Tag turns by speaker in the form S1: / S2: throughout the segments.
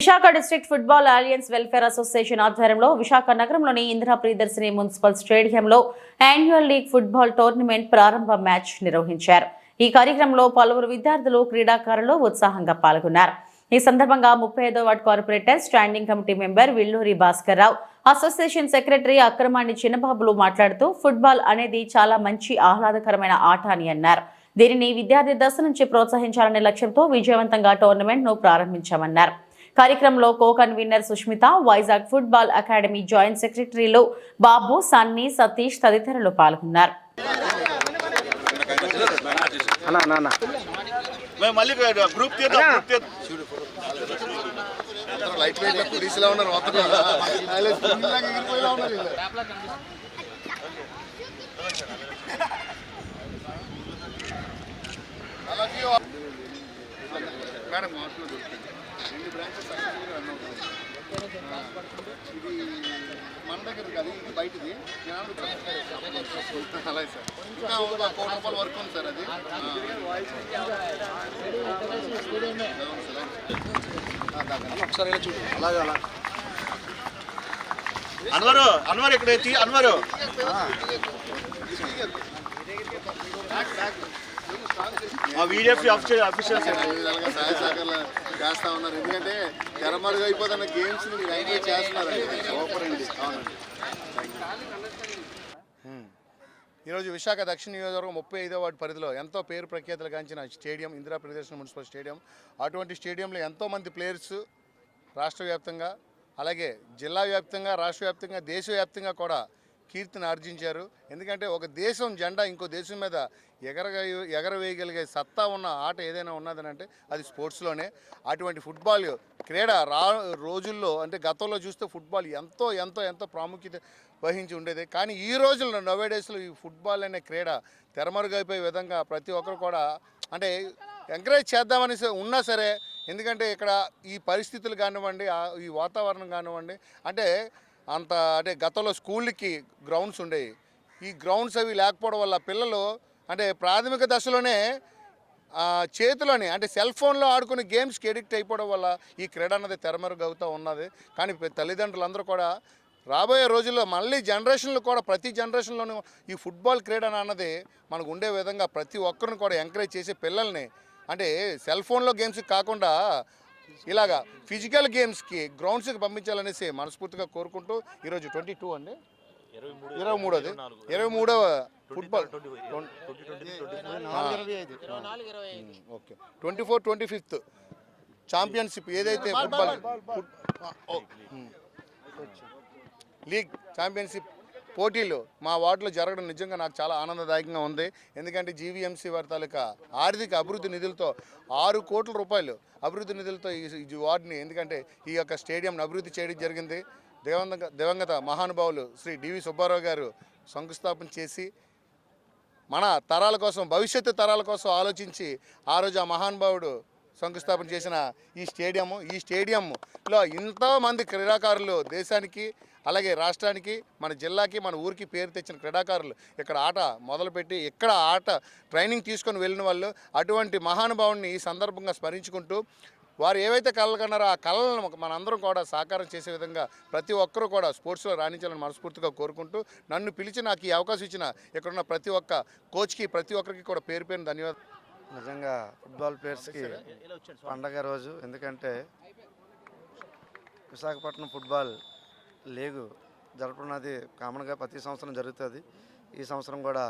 S1: Visakha district football alliance welfare association ఆధ్వర్యంలో విశాఖ నగరంలోని Indira Priyadarshini municipal స్టేడియంలో యాన్యువల్ లీగ్ ఫుట్బాల్ టోర్నమెంట్ ప్రారంభ మ్యాచ్ నిర్వహించారు. ఈ కార్యక్రమంలో పలువురు విద్యార్థులు క్రీడాకారులు ఉత్సాహంగా పాల్గొన్నారు. ఈ సందర్భంగా ముప్పై ఐదో ward corporator standing committee member Villuri Bhaskar Rao association secretary Akramani చిన్నబాబులు మాట్లాడుతూ ఫుట్బాల్ అనేది చాలా మంచి ఆహ్లాదకరమైన ఆట అని అన్నారు. దీనిని విద్యార్థి దశ నుంచి ప్రోత్సహించాలనే లక్ష్యంతో విజయవంతంగా టోర్నమెంట్ను ప్రారంభించామన్నారు. కార్యక్రమంలో co convener Sushmita Vizag football academy joint సెక్రటరీలు బాబు సన్నీ సతీష్ తదితరులు పాల్గొన్నారు.
S2: లైట్ వెయిట్లో పోలీసులా ఉన్నారు మొత్తం ఎగిరిపోయేలా ఉన్నారు మేడం మాటలు దొరుకుతుంది. రెండు బ్రాంచెస్ సక్సెస్ఫుల్గా రన్ అవుతుంది ఇది మన దగ్గర కాదు ఇది బయటది. అలాగే సార్. ఇంకా కోటి రూపాయల వర్క్ ఉంది సార్ అది. ఒకసారి చూడు.
S3: అలాగే అలా
S4: అన్వరు అన్వర్ ఇక్కడ ఎత్తి అన్వరు
S2: చేస్తా ఉన్నారు. ఎందుకంటే తెరమరుగు అయిపోతున్న గేమ్స్ మీరు చేస్తున్నారు సూపర్ అండి. అవునండి. ఈరోజు విశాఖ దక్షిణ నియోజకవర్గం ముప్పై ఐదో వార్డు పరిధిలో ఎంతో పేరు ప్రఖ్యాతులు గాంచిన స్టేడియం ఇందిరా ప్రదర్శన మున్సిపల్ స్టేడియం. అటువంటి స్టేడియంలో ఎంతోమంది ప్లేయర్స్ రాష్ట్ర వ్యాప్తంగా అలాగే జిల్లా వ్యాప్తంగా రాష్ట్ర వ్యాప్తంగా దేశవ్యాప్తంగా కూడా కీర్తిని ఆర్జించారు. ఎందుకంటే ఒక దేశం జెండా ఇంకో దేశం మీద ఎగరగా ఎగరవేయగలిగే సత్తా ఉన్న ఆట ఏదైనా ఉన్నదనంటే అది స్పోర్ట్స్లోనే. అటువంటి ఫుట్బాల్ క్రీడ రా రోజుల్లో అంటే గతంలో చూస్తే ఫుట్బాల్ ఎంతో ఎంతో ఎంతో ప్రాముఖ్యత వహించి ఉండేది. కానీ ఈ రోజుల్లో నవే డేస్లో ఈ ఫుట్బాల్ అనే క్రీడ తెరమరుగైపోయే విధంగా ప్రతి ఒక్కరు కూడా అంటే ఎంకరేజ్ చేద్దామని ఉన్నా సరే ఎందుకంటే ఇక్కడ ఈ పరిస్థితులు కానివ్వండి ఈ వాతావరణం కానివ్వండి అంటే అంత అంటే గతంలో స్కూళ్ళకి గ్రౌండ్స్ ఉండేవి. ఈ గ్రౌండ్స్ అవి లేకపోవడం వల్ల పిల్లలు అంటే ప్రాథమిక దశలోనే ఆ, చేతిలోని అంటే సెల్ ఫోన్లో ఆడుకునే గేమ్స్కి ఎడిక్ట్ అయిపోవడం వల్ల ఈ క్రీడ అన్నది తెరమరుగవుతూ ఉన్నది. కానీ తల్లిదండ్రులందరూ కూడా రాబోయే రోజుల్లో మళ్ళీ జనరేషన్లు కూడా ప్రతి జనరేషన్లోనూ ఈ ఫుట్బాల్ క్రీడ అన్నది మనకు ఉండే విధంగా ప్రతి ఒక్కరిని కూడా ఎంకరేజ్ చేసే పిల్లల్ని అంటే సెల్ ఫోన్లో గేమ్స్ కాకుండా ఇలాగా ఫిజికల్ గేమ్స్కి గ్రౌండ్స్కి పంపించాలనేసి మనస్ఫూర్తిగా కోరుకుంటూ ఈరోజు ట్వంటీ టూ అండి? ఇరవై మూడోది. ఇరవై మూడవ football okay. Twenty four twenty fifth championship ఏదైతే ఫుట్బాల్. లీగ్ ఛాంపియన్షిప్ పోటీలు మా వార్డులో జరగడం నిజంగా నాకు చాలా ఆనందదాయకంగా ఉంది. ఎందుకంటే జీవీఎంసీ వారి తాలూకా ఆర్థిక అభివృద్ధి నిధులతో ఆరు కోట్ల రూపాయలు అభివృద్ధి నిధులతో ఈ వార్డుని ఎందుకంటే ఈ యొక్క స్టేడియంను అభివృద్ధి చేయడం జరిగింది. దివంగత దివంగత మహానుభావులు శ్రీ డివి సుబ్బారావు గారు శంకుస్థాపన చేసి మన తరాల కోసం భవిష్యత్తు తరాల కోసం ఆలోచించి ఆ రోజు ఆ మహానుభావుడు శంకుస్థాపన చేసిన ఈ స్టేడియము. ఈ స్టేడియంలో ఎంతోమంది క్రీడాకారులు దేశానికి అలాగే రాష్ట్రానికి మన జిల్లాకి మన ఊరికి పేరు తెచ్చిన క్రీడాకారులు ఇక్కడ ఆట మొదలుపెట్టి ఇక్కడ ఆట ట్రైనింగ్ తీసుకొని వెళ్ళిన వాళ్ళు అటువంటి మహానుభావుని ఈ సందర్భంగా స్మరించుకుంటూ వారు ఏవైతే కళలు కన్నారో ఆ కళలను మనందరం కూడా సాకారం చేసే విధంగా ప్రతి ఒక్కరూ కూడా స్పోర్ట్స్లో రాణించాలని మనస్ఫూర్తిగా కోరుకుంటూ నన్ను పిలిచి నాకు ఈ అవకాశం ఇచ్చిన ఇక్కడున్న ప్రతి ఒక్క కోచ్కి ప్రతి ఒక్కరికి కూడా పేరు పేరు ధన్యవాదాలు.
S3: నిజంగా ఫుట్బాల్ ప్లేయర్స్కి పండగ రోజు. ఎందుకంటే విశాఖపట్నం ఫుట్బాల్ లీగు జరపనున్నది కామన్గా ప్రతి సంవత్సరం జరుగుతుంది. ఈ సంవత్సరం కూడా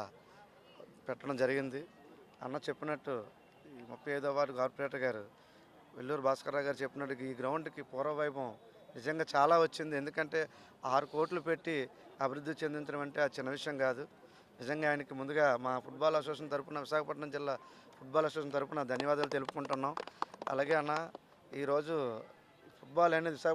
S3: పెట్టడం జరిగింది. అన్న చెప్పినట్టు ముప్పై ఐదో వార్డు కార్పొరేటర్ గారు వెల్లూరు భాస్కర్రావు గారు చెప్పినట్టు ఈ గ్రౌండ్కి పూర్వవైభవం నిజంగా చాలా వచ్చింది. ఎందుకంటే ఆరు కోట్లు పెట్టి అభివృద్ధి చెందించడం అంటే అది చిన్న విషయం కాదు. నిజంగా ఆయనకి ముందుగా మా ఫుట్బాల్ అసోసియేషన్ తరపున విశాఖపట్నం జిల్లా ఫుట్బాల్ అసోసియేషన్ తరపున ధన్యవాదాలు తెలుపుకుంటున్నాం. అలాగే అన్న ఈరోజు ఫుట్బాల్ అనేది విశాఖ